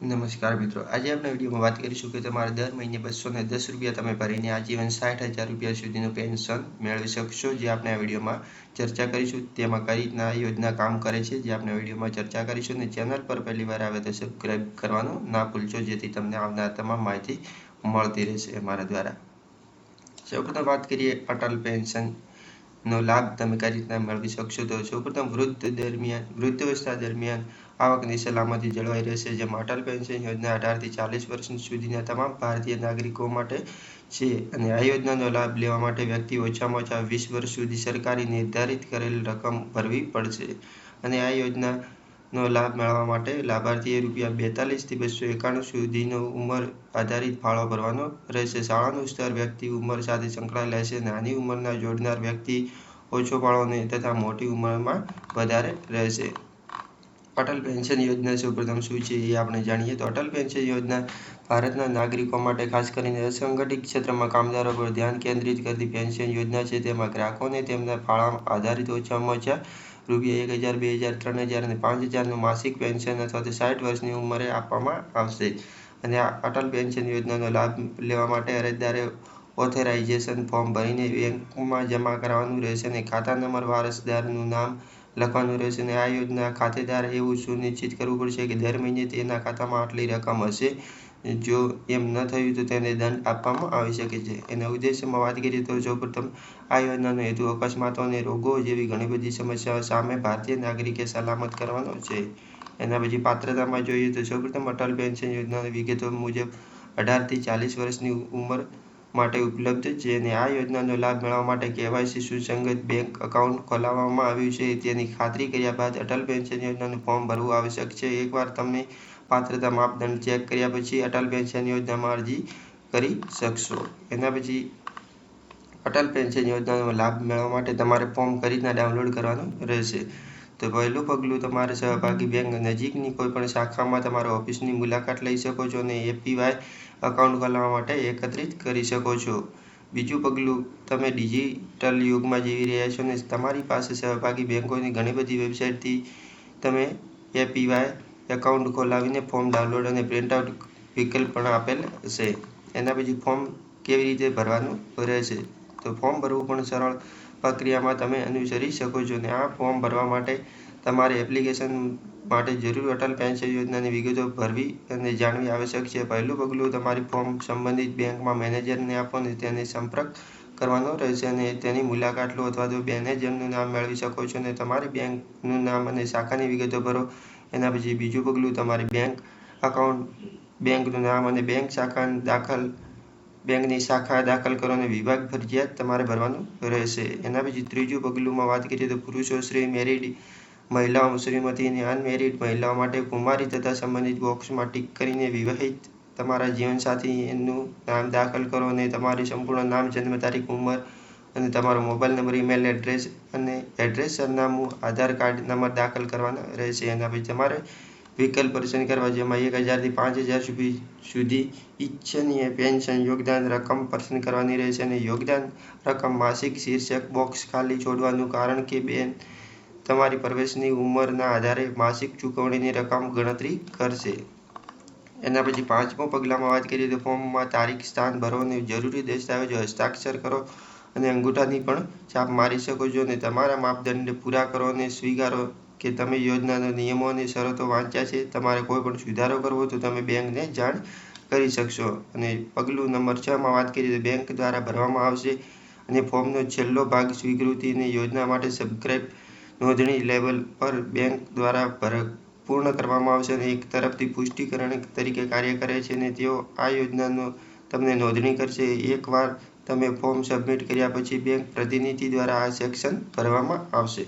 નમસ્કાર મિત્રો. આજે આપણે વિડીયોમાં વાત કરીશું કે તમારે દર મહિને બસો ને દસ રૂપિયા તમે ભરીને આજીવન સાઠ હજાર રૂપિયા સુધીનું પેન્શન મેળવી શકશો, જે આપણે આ વિડીયોમાં ચર્ચા કરીશું. તેમાં કઈ રીતના યોજના કામ કરે છે, જે આપણે વિડીયોમાં ચર્ચા કરીશું અને ચેનલ પર પહેલી વાર આવે તો સબસ્ક્રાઈબ કરવાનું ના ભૂલશો, જેથી તમને આવનાર તમામ માહિતી મળતી રહેશે અમારા દ્વારા. સૌપ્રથમ વાત કરીએ અટલ પેન્શન નો લાભ તમે કઈ રીતના મેળવી શકશો? તો સૌપ્રથમ વૃદ્ધ દરમિયાન, વૃદ્ધ અવસ્થા દરમિયાન આવકની સલામતી જળવાઈ રહેશે. જેમાં અટલ પેન્શન યોજના અઢારથી ચાલીસ વર્ષ સુધીના તમામ ભારતીય નાગરિકો માટે છે અને આ યોજનાનો લાભ લેવા માટે વ્યક્તિ ઓછામાં ઓછા વીસ વર્ષ સુધી સરકારી નિર્ધારિત કરેલ રકમ ભરવી પડશે. અને આ યોજનાનો લાભ મેળવવા માટે લાભાર્થીએ રૂપિયા બેતાલીસથી બસો એકાણું સુધીનો ઉંમર આધારિત ફાળો ભરવાનો રહેશે. શાળાનું સ્તર વ્યક્તિ ઉંમર સાથે સંકળાયેલ રહેશે. નાની ઉંમરના જોડનાર વ્યક્તિ ઓછો ફાળો તથા મોટી ઉંમરમાં વધારે રહેશે. અટલ પેન્શન યોજના સૌપ્રથમ શું છે એ આપણે જાણીએ. તો અટલ પેન્શન યોજના ભારતના નાગરિકો માટે ખાસ કરીને અસંગઠિત ક્ષેત્રમાં કામદારો પર ધ્યાન કેન્દ્રિત કરતી પેન્શન યોજના છે. તેમાં ગ્રાહકોને તેમના ફાળા આધારિત ઓછામાં ઓછા રૂપિયા એક હજાર, બે હજાર, ત્રણ હજાર અને પાંચ હજારનું માસિક પેન્શન અથવા તો સાઠ વર્ષની ઉંમરે આપવામાં આવશે. અને આ અટલ પેન્શન યોજનાનો લાભ લેવા માટે અરજદારે ઓથોરાઇઝેશન ફોર્મ ભરીને બેંકમાં જમા કરાવવાનું રહેશે અને ખાતા નંબર, વારસદારનું નામ લખવાનું રહેશે અને આ યોજના ખાતેદાર એવું સુનિશ્ચિત કરવું પડશે કે દર મહિને તેના ખાતામાં આટલી રકમ હશે. જો એમ ન થયું તો તેને દંડ આપવામાં આવી શકે છે. એના ઉદ્દેશ્યમાં વાત કરીએ તો સૌપ્રથમ આ યોજનાનો હેતુ અકસ્માતો અને રોગો જેવી ઘણી બધી સમસ્યાઓ સામે ભારતીય નાગરિકે સલામત કરવાનો છે. એના પછી પાત્રતામાં જોઈએ તો સૌપ્રથમ અટલ પેન્શન યોજનાની વિગતો મુજબ અઢારથી ચાલીસ વર્ષની ઉંમર માટે ઉપલબ્ધ છે અને આ યોજનાનો લાભ મેળવવા માટે કેવાયસી સુસંગત બેંક એકાઉન્ટ ખોલાવવામાં આવ્યું છે. તેની ખાતરી કર્યા બાદ અટલ પેન્શન યોજનાનું ફોર્મ ભરવું આવશ્યક છે. એકવાર તમે પાત્રતા માપદંડ ચેક કર્યા પછી અટલ પેન્શન યોજનામાં અરજી કરી શકશો. એના પછી અટલ પેન્શન યોજનાનો લાભ મેળવવા માટે તમારે ફોર્મ ખરીદના ડાઉનલોડ કરવાનું રહેશે. તો પહેલું પગલું, તમારે સહભાગી બેંક નજીકની કોઈપણ શાખામાં તમારા ઓફિસની મુલાકાત લઈ શકો છો અને એપીવાય અકાઉન્ટ ખોલાવવા માટે એકત્રિત કરી શકો છો. બીજું પગલું, તમે ડિજિટલ યુગમાં જીવી રહ્યા છો અને તમારી પાસે સહભાગી બેંકોની ઘણી બધી વેબસાઇટથી તમે એપીવાય એકાઉન્ટ ખોલાવીને ફોર્મ ડાઉનલોડ અને પ્રિન્ટઆઉટ વિકલ્પ પણ આપેલ હશે એના પછી ફોર્મ કેવી રીતે ભરવાનું રહેશે? તો ફોર્મ ભરવું પણ સરળ પ્રક્રિયામાં તમે અનુસરી શકો છો અને આ ફોર્મ ભરવા માટે તમારે એપ્લિકેશન માટે જરૂર અટલ પેન્શન યોજનાની વિગતો ભરવી અને જાણવી આવશ્યક છે. પહેલું પગલું તમારી ફોર્મ સંબંધિત બેંકમાં મેનેજરને આપો અને તેને સંપર્ક કરવાનો રહેશે અને તેની મુલાકાત લો અથવા તો મેનેજરનું નામ મેળવી શકો છો અને તમારી બેંકનું નામ અને શાખાની વિગતો ભરો. એના પછી બીજું પગલું તમારી બેંક અકાઉન્ટ બેંકનું નામ અને બેંક શાખા દાખલ બેંકની શાખા દાખલ કરો અને વિભાગ ફરજિયાત તમારે ભરવાનું રહેશે. એના પછી ત્રીજું પગલુંમાં વાત કરીએ તો પુરુષો શ્રી મેરિડ મહિલાઓ શ્રીમતી અને અનમેરિડ મહિલાઓ માટે કુમારી તથા સંબંધિત બોક્સમાં ટીક કરીને વિવાહિત તમારા જીવનસાથી એનું નામ દાખલ કરો અને તમારી સંપૂર્ણ નામ, જન્મ તારીખ, ઉંમર અને તમારો મોબાઈલ નંબર ઈમેલ એડ્રેસ અને એડ્રેસ સરનામું, આધાર કાર્ડ નંબર દાખલ કરવાના રહેશે. એના પછી તમારે વિકલ્પ પસંદ કરવા જેમાં એક હજારથી પાંચ હજાર સુધી ઈચ્છનીય પેન્શન યોગદાન રકમ પસંદ કરવાની રહેશે અને યોગદાન રકમ માસિક શીર્ષક બોક્સ ખાલી છોડવાનું કારણ કે બેન તમારી પ્રવેશની ઉંમરના આધારે માસિક ચૂકવણીની રકમ ગણતરી કરશે. એના પછી પાંચમો પગલામાં વાત કરીએ તો ફોર્મમાં તારીખ, સ્થાન ભરો અને જરૂરી દસ્તાવેજો હસ્તાક્ષર કરો અને અંગૂઠાની પણ છાપ મારી શકો છો અને તમારા માપદંડ પૂરા કરો અને સ્વીકારો. કે તમે યોજનાના નિયમો અને શરતો વાંચ્યા છે, તમારે કોઈ પણ સુધારો કરવો તો તમે બેંકને જાણ કરી શકશો. અને પગલું નંબર છમાં વાત કરીએ તો બેંક દ્વારા ભરવામાં આવશે અને ફોર્મનો છેલ્લો ભાગ સ્વીકૃતિ અને યોજના માટે સબસ્ક્રાઇબ નોંધણી લેવલ પર બેંક દ્વારા ભર, પૂર્ણ કરવામાં આવશે અને એક તરફથી પુષ્ટિકરણ તરીકે કાર્ય કરે છે અને તેઓ આ યોજનાનો તમને નોંધણી કરશે. એકવાર તમે ફોર્મ સબમિટ કર્યા પછી બેંક પ્રતિનિધિ દ્વારા આ સેક્શન ભરવામાં આવશે.